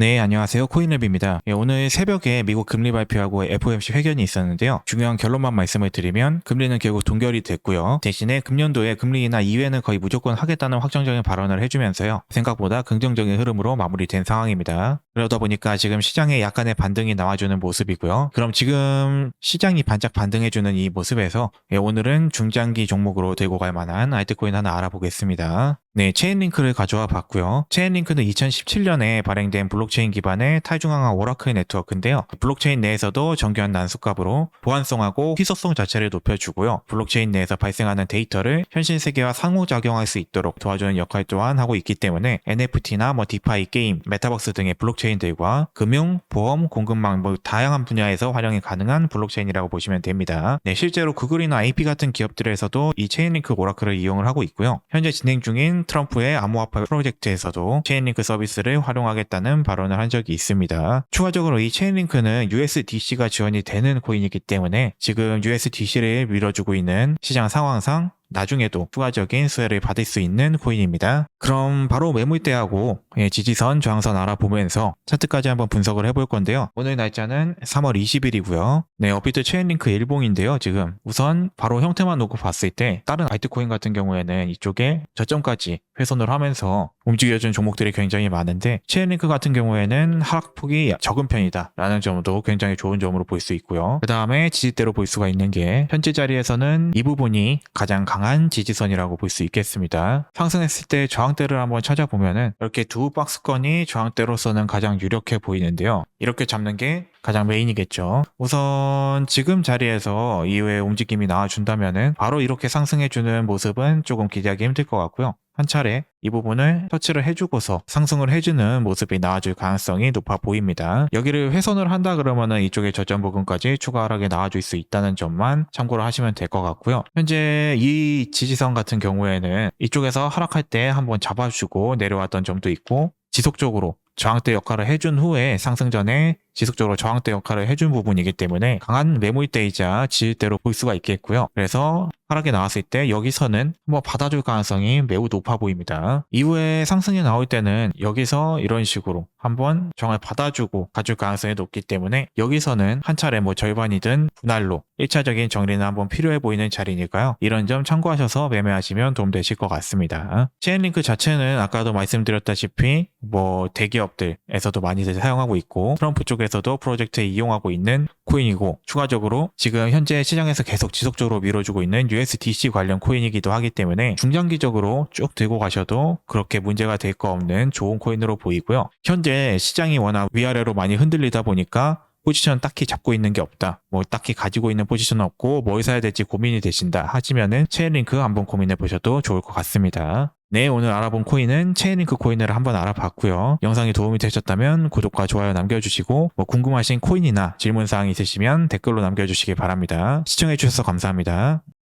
네, 안녕하세요. 코인랩입니다. 예, 오늘 새벽에 미국 금리 발표하고 FOMC 회견이 있었는데요. 중요한 결론만 말씀을 드리면 금리는 결국 동결이 됐고요. 대신에 금년도에 금리 인하 이외는 거의 무조건 하겠다는 확정적인 발언을 해주면서요. 생각보다 긍정적인 흐름으로 마무리된 상황입니다. 그러다 보니까 지금 시장에 약간의 반등이 나와주는 모습이고요. 그럼 지금 시장이 반짝 반등해주는 이 모습에서 예, 오늘은 중장기 종목으로 들고 갈 만한 알트코인 하나 알아보겠습니다. 네, 체인링크를 가져와 봤고요. 체인링크는 2017년에 발행된 블록 체인 기반의 탈중앙화 오라클 네트워크인데요. 블록체인 내에서도 정교한 난수값으로 보안성하고 희소성 자체를 높여주고요. 블록체인 내에서 발생하는 데이터를 현실 세계와 상호작용할 수 있도록 도와주는 역할 또한 하고 있기 때문에 NFT나 뭐 디파이 게임, 메타버스 등의 블록체인들과 금융, 보험, 공급망 뭐 다양한 분야에서 활용이 가능한 블록체인이라고 보시면 됩니다. 네, 실제로 구글이나 AP 같은 기업들에서도 이 체인링크 오라클을 이용을 하고 있고요. 현재 진행 중인 트럼프의 암호화폐 프로젝트에서도 체인링크 서비스를 활용하겠다는 발언을 한 적이 있습니다. 추가적으로 이 체인링크는 USDC가 지원이 되는 코인이기 때문에 지금 USDC를 밀어주고 있는 시장 상황상 나중에도 추가적인 수혜를 받을 수 있는 코인입니다. 그럼 바로 매물대하고 예, 지지선, 저항선 알아보면서 차트까지 한번 분석을 해볼 건데요. 오늘 날짜는 3월 20일이고요. 네, 업비트 체인링크 일봉인데요. 지금 우선 바로 형태만 놓고 봤을 때 다른 알트코인 같은 경우에는 이쪽에 저점까지 훼손을 하면서 움직여준 종목들이 굉장히 많은데 체인링크 같은 경우에는 하락폭이 적은 편이다 라는 점도 굉장히 좋은 점으로 볼 수 있고요. 그 다음에 지지대로 볼 수가 있는 게 현재 자리에서는 이 부분이 가장 강한 지지선이라고 볼 수 있겠습니다. 상승했을 때 저항대를 한번 찾아보면은 이렇게 두 박스권이 저항대로서는 가장 유력해 보이는데요. 이렇게 잡는 게 가장 메인이겠죠. 우선 지금 자리에서 이후에 움직임이 나와준다면은 바로 이렇게 상승해주는 모습은 조금 기대하기 힘들 것 같고요. 한 차례 이 부분을 터치를 해주고서 상승을 해주는 모습이 나와줄 가능성이 높아 보입니다. 여기를 훼손을 한다 그러면은 이쪽에 저점 부분까지 추가 하락이 나와줄 수 있다는 점만 참고를 하시면 될 것 같고요. 현재 이 지지선 같은 경우에는 이쪽에서 하락할 때 한번 잡아주고 내려왔던 점도 있고 지속적으로 저항대 역할을 해준 후에 상승 전에 지속적으로 저항대 역할을 해준 부분이기 때문에 강한 매물대이자 지지대로 볼 수가 있겠고요. 그래서 하락이 나왔을 때 여기서는 한번 받아줄 가능성이 매우 높아 보입니다. 이후에 상승이 나올 때는 여기서 이런 식으로 한번 정을 받아주고 가줄 가능성이 높기 때문에 여기서는 한 차례 뭐 절반이든 분할로 1차적인 정리는 한번 필요해 보이는 자리니까요. 이런 점 참고하셔서 매매하시면 도움되실 것 같습니다. 체인링크 자체는 아까도 말씀드렸다시피 뭐 대기업들에서도 많이들 사용하고 있고 트럼프 쪽에서도 프로젝트에 이용하고 있는 코인이고 추가적으로 지금 현재 시장에서 계속 지속적으로 밀어주고 있는 USDC 관련 코인이기도 하기 때문에 중장기적으로 쭉 들고 가셔도 그렇게 문제가 될 거 없는 좋은 코인으로 보이고요. 현재 시장이 워낙 위아래로 많이 흔들리다 보니까 포지션 딱히 잡고 있는 게 없다. 뭐 딱히 가지고 있는 포지션 없고 뭘 사야 될지 고민이 되신다 하시면은 체인링크 한번 고민해 보셔도 좋을 것 같습니다. 네, 오늘 알아본 코인은 체인링크 코인을 한번 알아봤고요. 영상이 도움이 되셨다면 구독과 좋아요 남겨주시고 뭐 궁금하신 코인이나 질문사항 있으시면 댓글로 남겨주시기 바랍니다. 시청해주셔서 감사합니다.